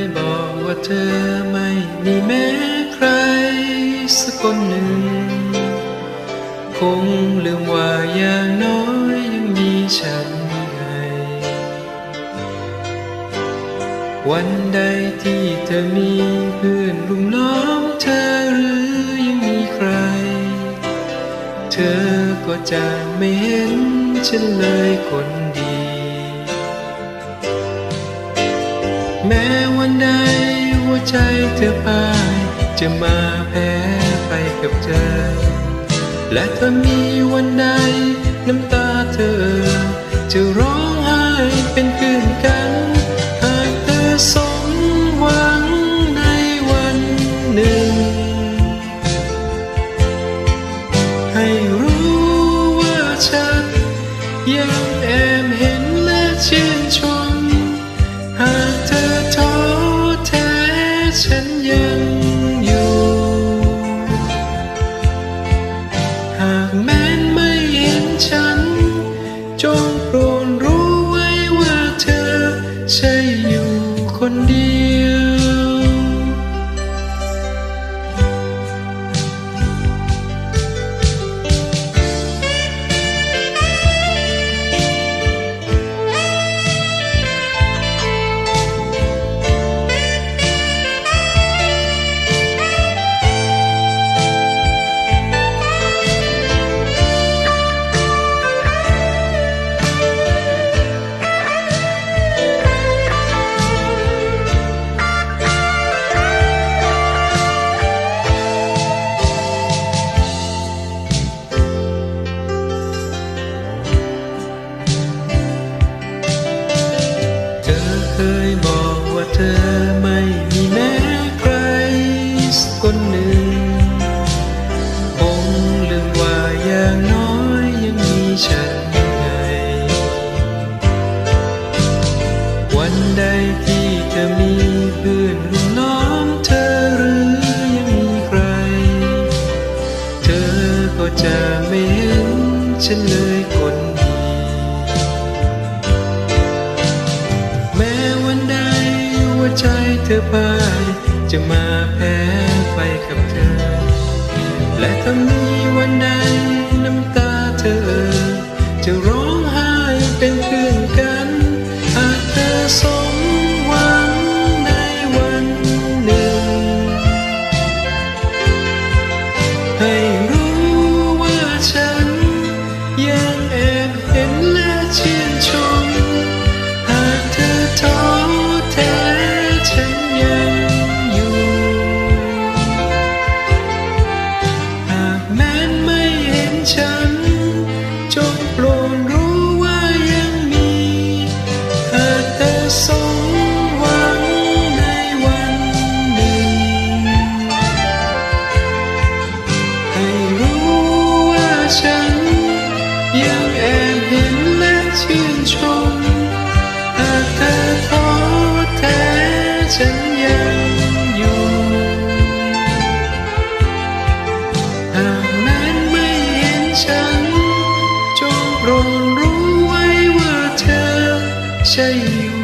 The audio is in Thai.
ยบอกว่าเธอไม่มีแม้ใครสักคนหนึ่ง คงลืมว่าอย่างน้อยยังมีฉันไงวันใดที่เธอมีเพื่อนรุมล้อมเธอหรือยังมีใคร เธอก็จะไม่เห็นฉันเลยคนดี แม้วันใดหัวใจเธอพายจะมาแพ้ไปกับเธอและถ้ามีวันใดน้ำตาเธอ จะร้องไห้เป็นคืนกันหากเธอสมหวังในวันหนึ่ง ให้รู้ว่าฉันยังแอบเห็น ฉันยังอยู่ หากแม้นไม่เห็นฉัน จงโปรดรู้ไว้ว่าเธอใช่อยู่คนเดียว คนหนึ่งคงลืมว่าอย่างน้อยยังมีฉันไงวันใดที่เธอมีเพื่อนรุ่นน้องเธอหรือยังมีใคร เธอก็จะไม่เห็นฉันเลยคนดีแม้วันใดหัวใจเธอพ่ายจะมาแพ้ กับเธอ และถ้ามีวันนั้น ฉัน จงโปรดรู้ว่ายังมีหากเธอสมหวังในวันหนึ่ง ให้รู้ว่าฉัน ยังแอบเห็นและชื่นชม หากเธอท้อแท้ฉันยัง 这一吻。